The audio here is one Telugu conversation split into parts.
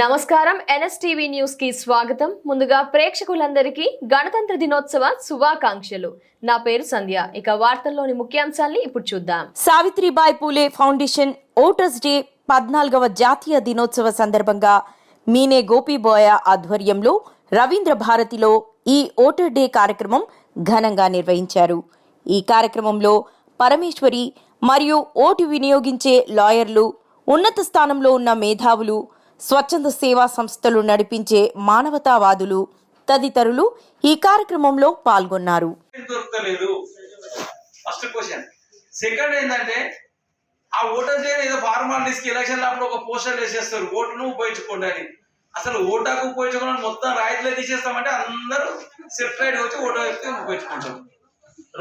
నమస్కారం. ఎన్ఎస్టీవీ న్యూస్కి స్వాగతం. ముందుగా ప్రేక్షకులందరికీ గణతంత్ర దినోత్సవ శుభాకాంక్షలు. నా పేరు సంధ్య. ఇక వార్తల్లోని ముఖ్యాంశాల్ని ఇప్పుడు చూద్దాం. Savitribai Phule foundation voters day పద్నాలుగవ జాతీయ దినోత్సవ సందర్భంగా మీనే గోపీబోయ ఆధ్వర్యంలో రవీంద్ర భారతిలో ఈ ఓటర్ డే కార్యక్రమం ఘనంగా నిర్వహించారు. ఈ కార్యక్రమంలో పరమేశ్వరి మరియు ఓటు వినియోగించే లాయర్లు ఉన్నత స్థానంలో ఉన్న మేధావులు స్వచ్ఛంద సేవా సంస్థలు నడిపించే మానవతావాదులు తదితరులు ఈ కార్యక్రమంలో పాల్గొన్నారు. దొరకలేదు ఫస్ట్ క్వశ్చన్ సెకండ్ ఏంటంటే ఆ ఓటర్ డే ఏదో ఫార్మాలిటీస్కి ఎలక్షన్ అప్పుడు ఒక పోస్టర్ వేసేస్తారు. ఓటును ఉపయోగించుకోండి అని. అసలు ఓటాకు ఉపయోగించుకోవడానికి మొత్తం రాయితీలే తీసేస్తామంటే అందరూ సెపరేట్ వచ్చి ఓటు వేస్తే ఉపయోగించుకుంటాం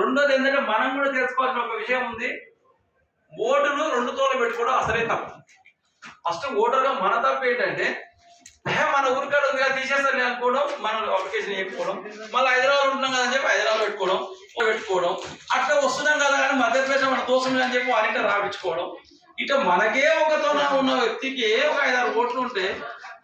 రెండోది ఏంటంటే మనం కూడా తెలుసుకోవాల్సిన ఒక విషయం ఉంది. ఓటును రెండు తోలు పెట్టుకోవడం అసలే తప్పు. ఫస్ట్ ఓటర్గా మన తప్పు ఏంటంటే మన ఊరికాడ ఉందిగా తీసేస్తాను అనుకోవడం మనం అప్లికేషన్ చేయకపోవడం మళ్ళీ హైదరాబాద్ ఉంటున్నాం కదా అని చెప్పి హైదరాబాద్ పెట్టుకోవడం పెట్టుకోవడం అట్లా వస్తున్నాం కదా అని మధ్యప్రదేశ్ మన దోషం అని చెప్పి వారింట రాపించుకోవడం. ఇట్లా మనకే ఒకతో ఉన్న వ్యక్తికి ఒక ఐదారు ఓట్లు ఉంటే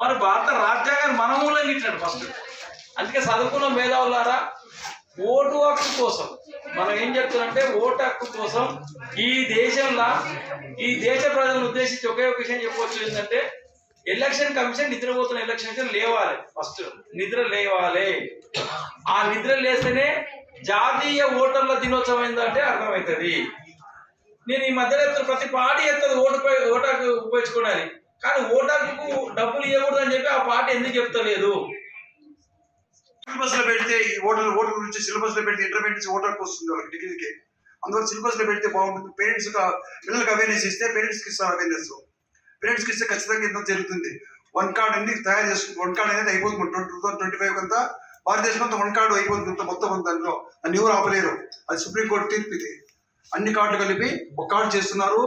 మరి భారత రాజ్యాంగాన్ని మన మూలంగా ఇచ్చినట్టు ఫస్ట్. అందుకే చదువుకున్న మేధావులారా ఓటు హక్కు కోసం మనం ఏం చెప్తున్నామంటే ఓటు హక్కు కోసం ఈ దేశంలో ఈ దేశ ప్రజలను ఉద్దేశించి ఒకే ఒక విషయం చెప్పవచ్చు ఏంటంటే ఎలక్షన్ కమిషన్ నిద్రపోతున్న ఎలక్షన్ కమిషన్ లేవాలి. ఫస్ట్ నిద్ర లేవాలి. ఆ నిద్ర లేస్తేనే జాతీయ ఓటర్ల దినోత్సవం ఏంటంటే అర్థమవుతుంది. నేను ఈ మధ్యలో చెప్తున్న ప్రతి పార్టీ ఎత్తది ఓటుపై ఓటాకు ఉపయోగించుకోవాలి కానీ ఓటాకు డబ్బులు ఇవ్వకూడదు అని చెప్పి ఆ పార్టీ ఎందుకు చెప్తలేదు? సిలబస్లో పెడితే ఈ ఓటర్ ఓటర్ గురించి సిలబస్లో పెడితే ఇంటర్మీడియట్ నుంచి ఓటర్కి వస్తుంది వాళ్ళకి డిగ్రీకి అందువల్ల సిలబస్లో పెడితే బాగుంటుంది. పేరెంట్స్ పిల్లలకు అవేర్నెస్ ఇస్తే పేరెంట్స్కి ఇస్తారు అవేర్నెస్ పేరెంట్స్కి ఇస్తే ఖచ్చితంగా ఇంత జరుగుతుంది. వన్ కార్డ్ అన్ని తయారు చేసుకుంది వన్ కార్డ్ అనేది అయిపోతుంది. టూ థౌసండ్ ట్వంటీ ఫైవ్ అంతా. భారతదేశం అంతా వన్ కార్డు అయిపోతుంది. ఇంత మొత్తం ఉంది దాంట్లో దాన్ని ఎవరు ఆపలేరు. అది సుప్రీంకోర్టు తీర్పు ఇది. అన్ని కార్డులు కలిపి ఒక కార్డు చేస్తున్నారు.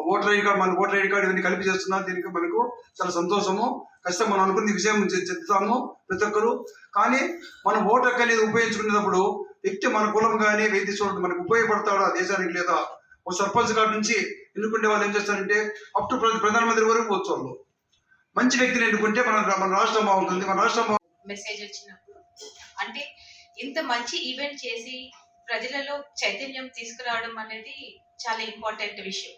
ఓటర్ ఐడి కార్డు మన ఓటర్ ఐడి కార్డు ఇవన్నీ కలిపి చేస్తున్నారు. దీనికి మనకు చాలా సంతోషము. ఖచ్చితంగా మనం అనుకున్న విషయం చెప్తాము ప్రతి ఒక్కరు. కానీ మనం ఓటర్ హక్కు అనేది ఉపయోగించుకునేటప్పుడు వ్యక్తి మన కులం కానీ వ్యక్తి చూడండి మనకు ఉపయోగపడతాడా దేశానికి లేదా? ఒక సర్పంచ్ గారి నుంచి ఎన్నుకుంటే వాళ్ళు ఏం చేస్తారంటే అప్ టు ప్రధానమంత్రి వరకు పోవచ్చు వాళ్ళు మంచి వ్యక్తిని ఎన్నుకుంటే మన మన రాష్ట్రం బాగుంటుంది. మన రాష్ట్రం మెసేజ్ వచ్చినప్పుడు. అంటే ఇంత మంచి ఈవెంట్ చేసి ప్రజలలో చైతన్యం తీసుకురావడం అనేది చాలా ఇంపార్టెంట్ విషయం.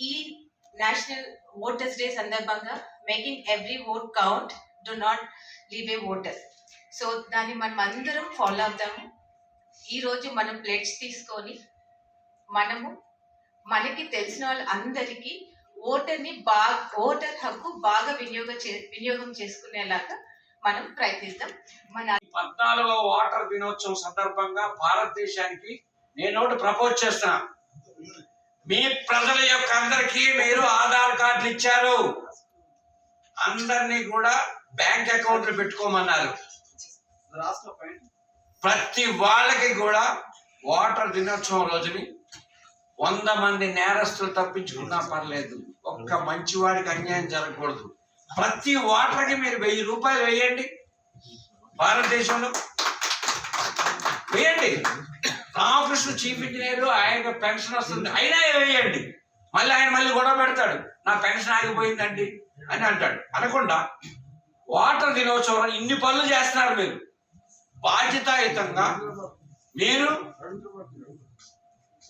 ఈ నేషనల్ ఓటర్స్ డే సందర్భంగా making every vote count do not leave a voter. So దాన్ని మనం అందరం ఫాలో అవుతాము. ఈరోజు మనం ప్లేట్స్ తీసుకొని మనము మనకి తెలిసిన వాళ్ళందరికీ ఓటర్ని బాగా ఓటర్ హక్కు బాగా వినియోగ చే- వినియోగం చేసుకునేలాగా మనం ప్రయత్నిద్దాం. మన పద్నాలుగవ వాటర్ దినోత్సవం సందర్భంగా భారతదేశానికి నేను ఒకటి ప్రపోజ్ చేస్తున్నా. మీ ప్రజల యొక్క అందరికీ మీరు ఆధార్ కార్డులు ఇచ్చారు. అందరినీ కూడా బ్యాంక్ అకౌంట్లు పెట్టుకోమన్నారు. ప్రతి వాళ్ళకి కూడా వాటర్ దినోత్సవం రోజుని వంద మంది నేరస్తులు తప్పించుకున్నా పర్లేదు. ఒక్క మంచివాడికి అన్యాయం జరగకూడదు. ప్రతి వాటర్కి మీరు వెయ్యి రూపాయలు వేయండి. భారతదేశంలో వేయండి. రామకృష్ణ చీఫ్ ఇంజనీర్ ఆయన పెన్షన్ వస్తుంది. అయినా వేయండి. మళ్ళీ ఆయన మళ్ళీ గొడవ పెడతాడు. నా పెన్షన్ ఆగిపోయిందండి అని అంటాడు. అనకుండా వాటర్ దినోత్సవం ఇన్ని పనులు చేస్తున్నారు మీరు. బాధ్యతాయుతంగా మీరు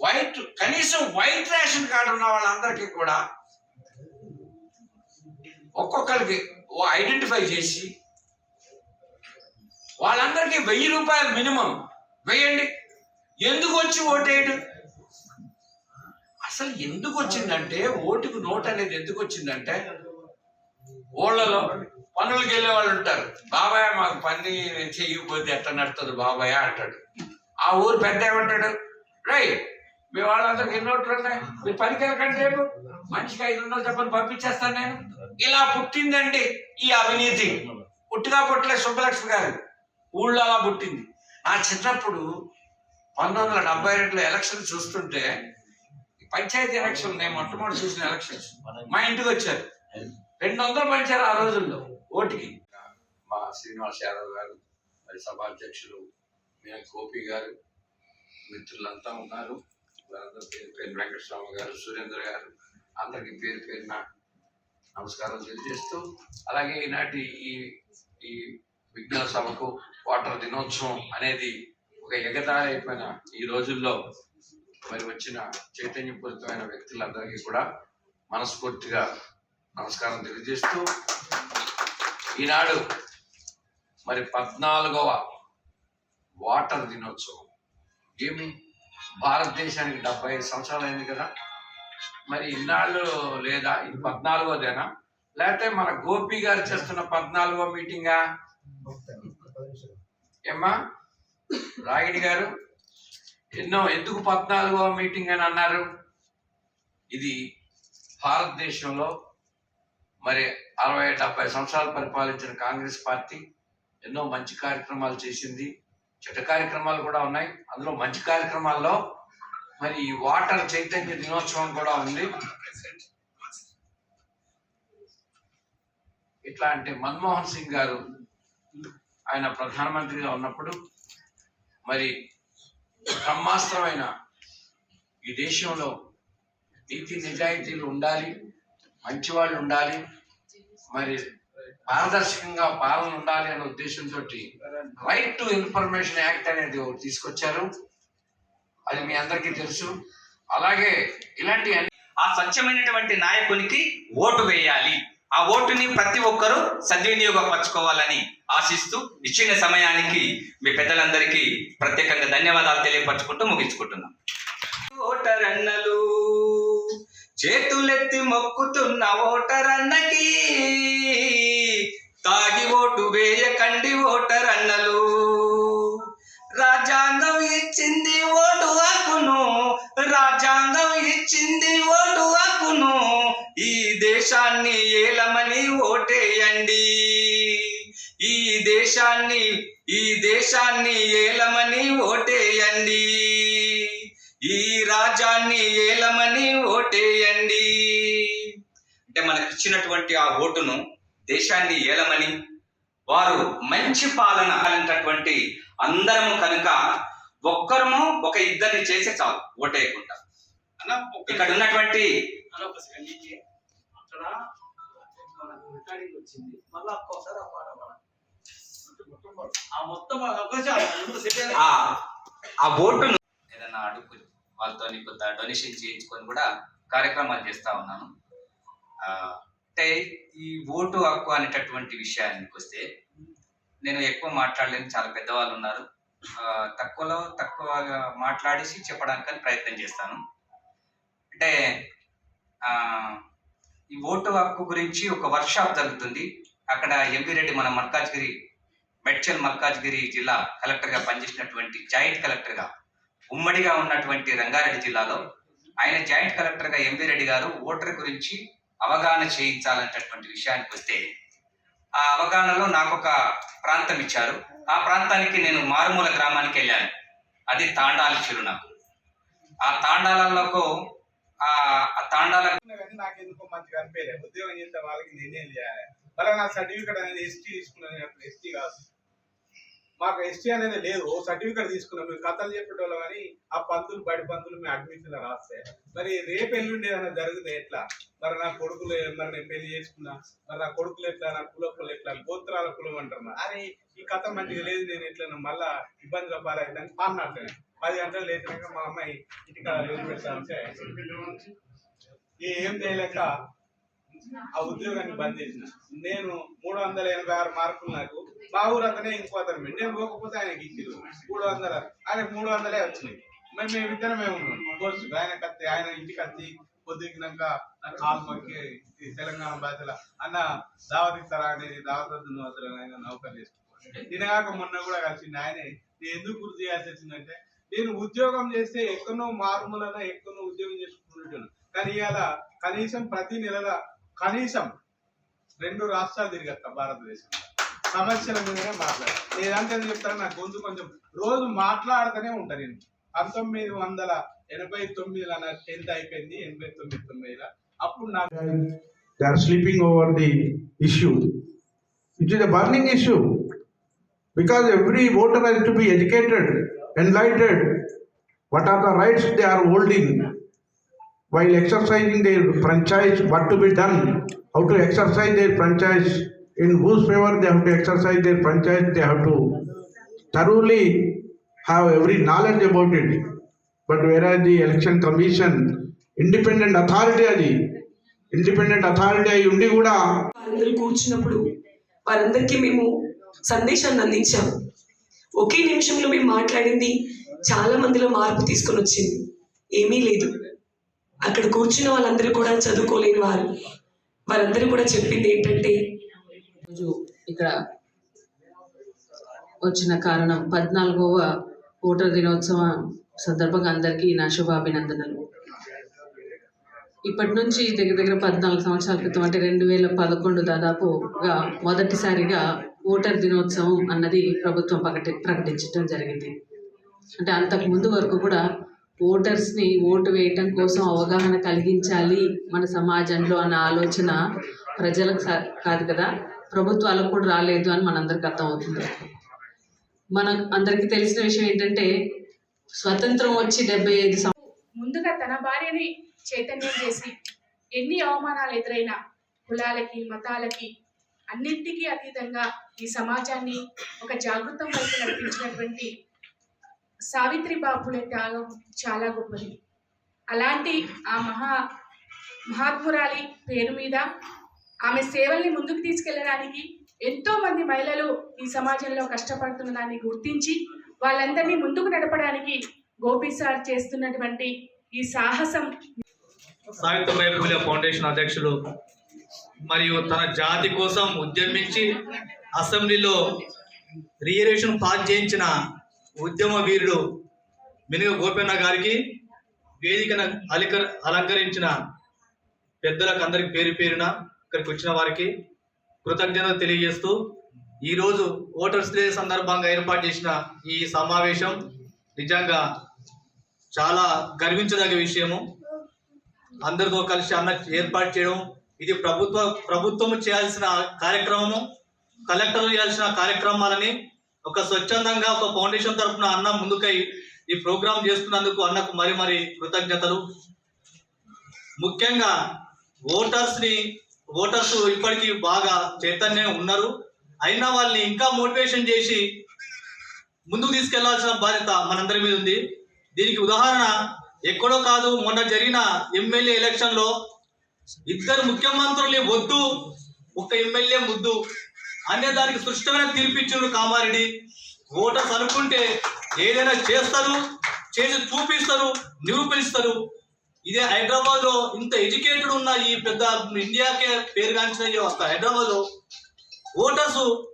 వైట్ కనీసం వైట్ రేషన్ కార్డు ఉన్న వాళ్ళందరికీ కూడా ఒక్కొక్కరికి ఐడెంటిఫై చేసి వాళ్ళందరికీ వెయ్యి రూపాయలు మినిమం. వేయండి ఎందుకు వచ్చి ఓటేయడు అసలు ఎందుకు వచ్చిందంటే ఓటుకు నోట్ అనేది ఎందుకు వచ్చిందంటే ఊళ్ళలో పనులకు వెళ్ళే వాళ్ళు ఉంటారు. బాబాయ్ మాకు పని చేయకపోతే ఎట్లా నడుతుంది బాబాయ్? అంటాడు. ఆ ఊరు పెద్ద ఏమంటాడు? రైట్ మీ వాళ్ళందరికి ఎన్ని ఓట్లు ఉన్నాయి మీరు పనికి వెళ్ళకండి రేపు. మనిషికి ఐదు వందలు చెప్పని పంపించేస్తాను నేను. ఇలా పుట్టిందండి ఈ అవినీతి. పుట్టిగా పుట్టలే సుబ్బలక్ష్మి గారు. ఊళ్ళో అలా పుట్టింది. ఆ చిన్నప్పుడు పంతొమ్మిది వందల డెబ్బై రెండులో ఎలక్షన్ చూస్తుంటే పంచాయతీ ఎలక్షన్ నేను మొట్టమొదటి చూసిన ఎలక్షన్స్. మా ఇంటికి వచ్చారు. రెండు వందలు పంచారు ఆ రోజుల్లో ఓటుకి. మా శ్రీనివాస్ యాదవ్ గారు మరి సభాధ్యక్షులు మీ గోపి గారు మిత్రులంతా ఉన్నారు. వారందరూ పేరు పేరు వెంకటస్వామి గారు సురేంద్ర గారు అందరికి పేరు పేరున నమస్కారం తెలియజేస్తూ అలాగే ఈనాటి ఈ ఈ విజ్ఞాన సభకు వాటర్ దినోత్సవం అనేది ఒక ఎగతాళి అయిపోయిన ఈ రోజుల్లో మరి వచ్చిన చైతన్యపూరితమైన వ్యక్తులందరికీ కూడా మనస్ఫూర్తిగా నమస్కారం తెలియజేస్తూ ఈనాడు మరి పద్నాలుగవ వాటర్ దినోత్సవం. ఏమి భారతదేశానికి డెబ్బై ఐదు సంవత్సరాలు అయింది కదా. మరి ఇన్నాళ్ళు లేదా? ఇది పద్నాలుగోదేనా? లేకపోతే మన గోపి గారు చేస్తున్న పద్నాలుగో మీటింగా? ఏమ్మా? రాగిడి గారు ఎన్నో ఎందుకు పద్నాలుగో మీటింగ్ అని అన్నారు? ఇది భారతదేశంలో మరి అరవై డెబ్బై సంవత్సరాలు పరిపాలించిన కాంగ్రెస్ పార్టీ ఎన్నో మంచి కార్యక్రమాలు చేసింది. చెడ్డ కార్యక్రమాలు కూడా ఉన్నాయి. అందులో మంచి కార్యక్రమాల్లో మరి ఈ వాటర్ చైతన్య దినోత్సవం కూడా ఉంది. ఎట్లా అంటే మన్మోహన్ సింగ్ గారు ఆయన ప్రధానమంత్రిగా ఉన్నప్పుడు మరి బ్రహ్మాస్త్రమైన ఈ దేశంలో నీతి నిజాయితీలు ఉండాలి మంచి వాళ్ళు ఉండాలి మరి పారదర్శకంగా పాలన ఉండాలి అనే ఉద్దేశంతో రైట్ టు ఇన్ఫర్మేషన్ యాక్ట్ అనేది ఒకటి తీసుకొచ్చారు. అది మీ అందరికీ తెలుసు. అలాగే ఇలాంటి ఆ స్వచ్ఛమైనటువంటి నాయకునికి ఓటు వేయాలి. ఆ ఓటుని ప్రతి ఒక్కరూ సద్వినియోగపరచుకోవాలని ఆశిస్తూ ఇచ్చిన సమయానికి మీ పెద్దలందరికీ ప్రత్యేకంగా ధన్యవాదాలు తెలియపరచుకుంటూ ముగించుకుంటున్నాం. ఓటర్ అన్నలు చేతులెత్తి మొక్కుతున్న ఓటరన్నకి. తాగి ఓటు వేయకండి ఓటరన్నలు. రాజ్యాంగం ఇచ్చింది ఓటు హక్కును రాజ్యాంగం ఇచ్చింది ఓటు హక్కును. ఈ దేశాన్ని ఏలమని ఓటేయండి. ఈ దేశాన్ని ఈ దేశాన్ని ఏలమని ఓటేయండి. ఈ రాజ్యాన్ని ఏలమని ఓటేయండి. అంటే మనకి ఇచ్చినటువంటి ఆ ఓటును దేశాన్ని ఏలమని వారు మంచి పాలన అనేటటువంటి అందరము కనుక ఒక్కరము ఒక ఇద్దరిని చేస్తే చాలు ఓటేయకుండా. ఇక్కడ ఉన్నటువంటి అక్కడ రికార్డింగ్ వచ్చింది. మళ్ళీ ఒక్కోసారి ఆ పాట మొత్తం ఓటును ఏదైనా అడుగు. వాళ్ళతో కొంత డొనేషన్ చేయించుకొని కూడా కార్యక్రమాలు చేస్తూ ఉన్నాను. అంటే ఈ ఓటు హక్కు అనేటటువంటి విషయానికి వస్తే నేను ఎక్కువ మాట్లాడలేని చాలా పెద్దవాళ్ళు ఉన్నారు. తక్కువలో తక్కువగా మాట్లాడేసి చెప్పడానికి ప్రయత్నం చేస్తాను. అంటే ఈ ఓటు హక్కు గురించి ఒక వర్క్షాప్ జరుగుతుంది. అక్కడ ఎంపీ రెడ్డి మన మల్కాజ్గిరి మెడ్చల్ మల్కాజ్గిరి జిల్లా కలెక్టర్గా పనిచేసినటువంటి జాయింట్ కలెక్టర్గా ఉమ్మడిగా ఉన్నటువంటి రంగారెడ్డి జిల్లాలో ఆయన జాయింట్ కలెక్టర్గా ఎంవి రెడ్డి గారు ఓటర్ గురించి అవగాహన చేయించాలనేటటువంటి విషయానికి వస్తే ఆ అవగాహనలో నాకు ఒక ప్రాంతం ఇచ్చారు. ఆ ప్రాంతానికి నేను మారుమూల గ్రామానికి వెళ్ళాను. అది తాండాల చిరునామా. ఆ తాండాలకు ఆ తాండాల నాకు ఎందుకో మంచిగా అనిపించలేదు ఉద్యోగం చేస్తే వాళ్ళకి నేనేం చేయాలి? మళ్ళీ నా సర్టిఫికేట్ అనేది ఎస్టీ తీసుకున్నాను. ఎస్టీ కాదు. మాకు ఎస్టీ అనేది లేదు. ఓ సర్టిఫికేట్ తీసుకున్నాం. మేము కథలు చెప్పేటోళ్ళం కానీ ఆ పంతులు బడి పంతులు మేము అడ్మిషన్ రాస్తే మరి రేపు ఎల్లుండి ఏదైనా జరిగితే ఎట్లా? మరి నా కొడుకులు మరి నేను పెళ్ళి చేసుకున్నా మరి నా కొడుకులు ఎట్లా? నా కులకులు ఎట్లా? గోత్రాల కులం అంటారు అరే ఈ కథ మంచిగా లేదు. నేను ఎట్లా మళ్ళా ఇబ్బందిగా పాలైందని పాడినట్టు పది గంటలు లేచినాక మా అమ్మాయి ఇంటికాడ ఏం చేయలేక ఆ ఉద్యోగాన్ని బంద్ చేసిన. నేను మూడు వందల ఎనభై ఆరు మార్కులు నాకు. మా ఊరు అతనే ఇంకో అతను నేను పోకపోతే ఆయనకి ఇచ్చింది మూడు వందల ఆయనకు మూడు వందలే వచ్చినాయి. మరి మేము ఇద్దరమే మేము కోర్సు ఆయన కత్తి ఆయన ఇంటికి వచ్చి పొద్దుకినాక నా కాలు మొక్కి తెలంగాణ భాషల అన్న దావత్ ఇస్తారా అనేది దావత్ వద్దు అసలు ఆయన నౌకర్ చేసుకోవాలి తినగాక మొన్న కూడా కలిసింది ఆయనే. నేను ఎందుకు గుర్తు చేయాల్సి వచ్చిందంటే నేను ఉద్యోగం చేస్తే ఎక్కడో మారుమూలన ఎక్కడో ఉద్యోగం చేసుకుంటున్నాను కానీ ఇవాళ కనీసం ప్రతి నెల కనీసం రెండు రాష్ట్రాలు తిరిగత్త భారతదేశం. సమస్యల మీదనే మాట్లాడాలి లేదంటే చెప్తాను నాకు గొంతు కొంచెం రోజు మాట్లాడుతూనే ఉంటాను నేను. పంతొమ్మిది వందల ఎనభై తొమ్మిది అన్న టెన్త్ అయిపోయింది ఎనభై తొమ్మిది తొమ్మిది అప్పుడు నాకు sleeping over the issue it is a burning issue because every voter has to be educated enlightened what are the rights they are holding while exercising their franchise? What to be done? how to exercise their franchise, in whose favor they have to exercise their franchise, they have to thoroughly have every knowledge about it. But whereas the election commission, independent authority అది ఇండిపెండెంట్ అథారిటీ అయి ఉండి కూడా వారందరూ కూర్చున్నప్పుడు వారందరికీ మేము సందేశాన్ని అందించాం ఒకే నిమిషంలో మేము మాట్లాడింది చాలా మందిలో మార్పు తీసుకొని వచ్చింది ఏమీ లేదు అక్కడ కూర్చున్న వాళ్ళందరూ కూడా చదువుకోలేని వారు. వారందరూ కూడా చెప్పింది ఏంటంటే రోజు ఇక్కడ వచ్చిన కారణం పద్నాలుగవ ఓటర్ దినోత్సవం సందర్భంగా అందరికీ నా శుభాభినందనలు. ఇప్పటి నుంచి దగ్గర దగ్గర పద్నాలుగు సంవత్సరాల క్రితం అంటే రెండు వేల పదకొండు దాదాపుగా మొదటిసారిగా ఓటర్ దినోత్సవం అన్నది ప్రభుత్వం ప్రకటి ప్రకటించడం జరిగింది. అంటే అంతకు ముందు వరకు కూడా ఓటర్స్ని ఓటు వేయటం కోసం అవగాహన కలిగించాలి మన సమాజంలో అన్న ఆలోచన ప్రజలకు కాదు కదా? ప్రభుత్వాలకు కూడా రాలేదు అని మనందరికి అర్థమవుతుంది. మన అందరికీ తెలిసిన విషయం ఏంటంటే స్వతంత్రం వచ్చి డెబ్బై ఐదు ముందుగా తన భార్యని చైతన్యం చేసి ఎన్ని అవమానాలు ఎదురైనా కులాలకి మతాలకి అన్నింటికీ అతీతంగా ఈ సమాజాన్ని ఒక జాగృతం వైపు నడిపించినటువంటి సావిత్రి బాపుల త్యాగం చాలా గొప్పది. అలాంటి ఆ మహా మహాత్మురాలి పేరు మీద ఆమె సేవల్ని ముందుకు తీసుకెళ్ళడానికి ఎంతో మంది మహిళలు ఈ సమాజంలో కష్టపడుతున్న దాన్ని గుర్తించి వాళ్ళందరినీ ముందుకు నడపడానికి గోపి సార్ చేస్తున్నటువంటి ఈ సాహసం. సావిత్రిబాయి పూలే ఫౌండేషన్ అధ్యక్షులు మరియు తన జాతి కోసం ఉద్యమించి అసెంబ్లీలో రియరేషన్ పాస్ చేయించిన ఉద్యమ వీరుడు మినుగ గోపన్న గారికి వేదికను అలిక అలంకరించిన పెద్దలకు అందరికి పేరు పేరున ఇక్కడికి వచ్చిన వారికి కృతజ్ఞతలు తెలియజేస్తూ ఈరోజు ఓటర్స్ డే సందర్భంగా ఏర్పాటు చేసిన ఈ సమావేశం నిజంగా చాలా గర్వించదగ్గ విషయము. అందరితో కలిసి అన్న ఏర్పాటు చేయడం ఇది ప్రభుత్వ ప్రభుత్వం చేయాల్సిన కార్యక్రమము కలెక్టర్లు చేయాల్సిన కార్యక్రమాలని ఒక స్వచ్ఛందంగా ఒక ఫౌండేషన్ తరఫున అన్న ముందుకై ఈ ప్రోగ్రాం చేస్తున్నందుకు అన్నకు మరి మరి కృతజ్ఞతలు. ముఖ్యంగా ఓటర్స్ని ఓటర్స్ ఇప్పటికీ బాగా చైతన్యం ఉన్నారు. అయినా వాళ్ళని ఇంకా మోటివేషన్ చేసి ముందుకు తీసుకెళ్ళాల్సిన బాధ్యత మనందరి మీద ఉంది. దీనికి ఉదాహరణ ఎక్కడో కాదు మొన్న జరిగిన ఎమ్మెల్యే ఎలక్షన్లో ఇద్దరు ముఖ్యమంత్రుల్ని వద్దు ఒక ఎమ్మెల్యే ముద్దు అనే దానికి సృష్టమైన తీర్పిచ్చారు కామారెడ్డి. ఓటర్స్ అనుకుంటే ఏదైనా చేస్తారు చేసి చూపిస్తారు నిరూపిస్తారు. ఇదే హైదరాబాద్లో ఇంత ఎడ్యుకేటెడ్ ఉన్న ఈ పెద్ద ఇండియాకే పేరుగాంచిన ఈ హైదరాబాద్లో ఓటర్స్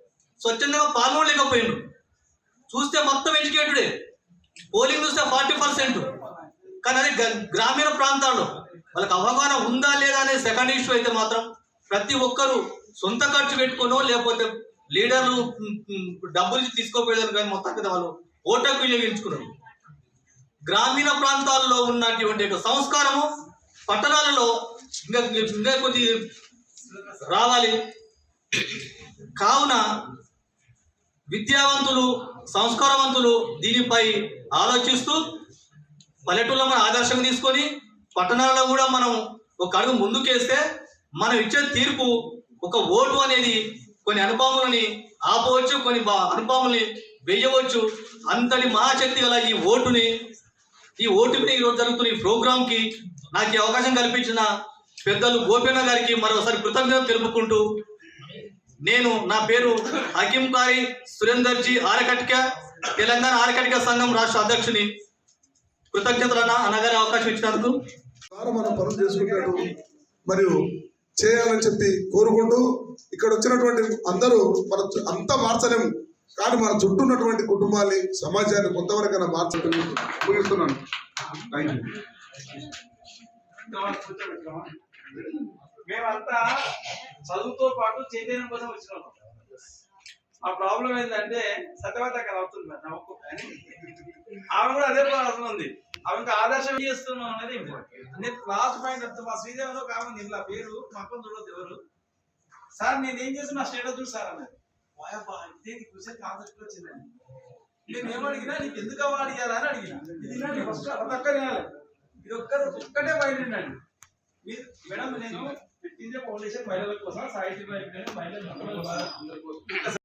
స్వచ్ఛందంగా పాల్గొనలేకపోయిండు చూస్తే మొత్తం ఎడ్యుకేటెడే. పోలింగ్ చూస్తే ఫార్టీ పర్సెంట్. కానీ అది గ- గ్రామీణ ప్రాంతాల్లో వాళ్ళకి అవగాహన ఉందా లేదా అనే సెకండ్ ఇష్యూ అయితే మాత్రం ప్రతి ఒక్కరూ సొంత ఖర్చు పెట్టుకోనో లేకపోతే లీడర్లు డబ్బులు ఇచ్చి తీసుకోపోయేదారు కానీ మొత్తం కదా వాళ్ళు. ఓటకు వినియోగించుకున్నారు గ్రామీణ ప్రాంతాల్లో ఉన్నటువంటి సంస్కారము పట్టణాలలో ఇంకా ఇంకా కొద్ది రావాలి. కావున విద్యావంతులు సంస్కారవంతులు దీనిపై ఆలోచిస్తూ పల్లెటూళ్ళ మనం ఆదర్శంగా తీసుకొని పట్టణాలలో కూడా మనం ఒక అడుగు ముందుకేస్తే మనం ఇచ్చే తీర్పు ఒక ఓటు అనేది కొన్ని అనుభవములని ఆపవచ్చు కొన్ని బా- వేయవచ్చు అంతటి మహాశక్తి గల ఈ ఓటుని ఈ ఓటుపై ఈరోజు జరుగుతున్న ఈ ప్రోగ్రాంకి నాకు ఈ అవకాశం కల్పించిన పెద్దలు గోపీన గారికి మరోసారి కృతజ్ఞత తెలుపుకుంటూ నేను నా పేరు హకీం కారి సురేందర్ జీ ఆరకటిక తెలంగాణ ఆరకటిక సంఘం రాష్ట్ర అధ్యక్షుని కృతజ్ఞతలు అన్న అన్నగారి అవకాశం ఇచ్చినందుకు. మనం పనులు చేసుకుంటాడు మరియు చేయాలని చెప్పి కోరుకుంటూ ఇక్కడ వచ్చినటువంటి అందరూ మన అంత అంతా మార్చలేము. కానీ మన చుట్టూ ఉన్నటువంటి కుటుంబాన్ని సమాజాన్ని కొంతవరకైనా మార్చడం ముగిస్తున్నాను మేమంతా చదువుతో పాటు చైతన్యం కోసం వచ్చినాం. ఆ ప్రాబ్లం ఏంటంటే సత్యవత అక్కడ అవుతుంది నమ్మకం కానీ ఆమె కూడా అదే ప్రాబ్లం ఉంది. అవి ఇంకా ఆదర్శం చేస్తున్నాం అనేది ఇంపార్టెంట్ నేను లాస్ట్ పాయింట్ చెప్తా. మా శ్రీదేవిలో ఒక ఆమె ఇలా పేరు మొత్తం చూడదు ఎవరు. సార్ నేను ఏం చేసి నా స్టేటస్ చూసి సార్ అన్నది. వాయబ్బా ఇదే నీకు క్వశ్చన్ కాన్సెప్ట్ వచ్చిందండి నేను ఏమడిగినా నీకు ఎందుకు అవార్డు ఇవ్వాలా అని అడిగిన. ఇది వినండి ఫస్ట్ ప్రతి ఒక్కరు వినాలి. ఇది ఒక్కరు ఒక్కటే బయట వినండి. మీరు మేడం నేను ఇండియా ఫౌండేషన్ మహిళల కోసం సాహిత్య మహిళలు అందరి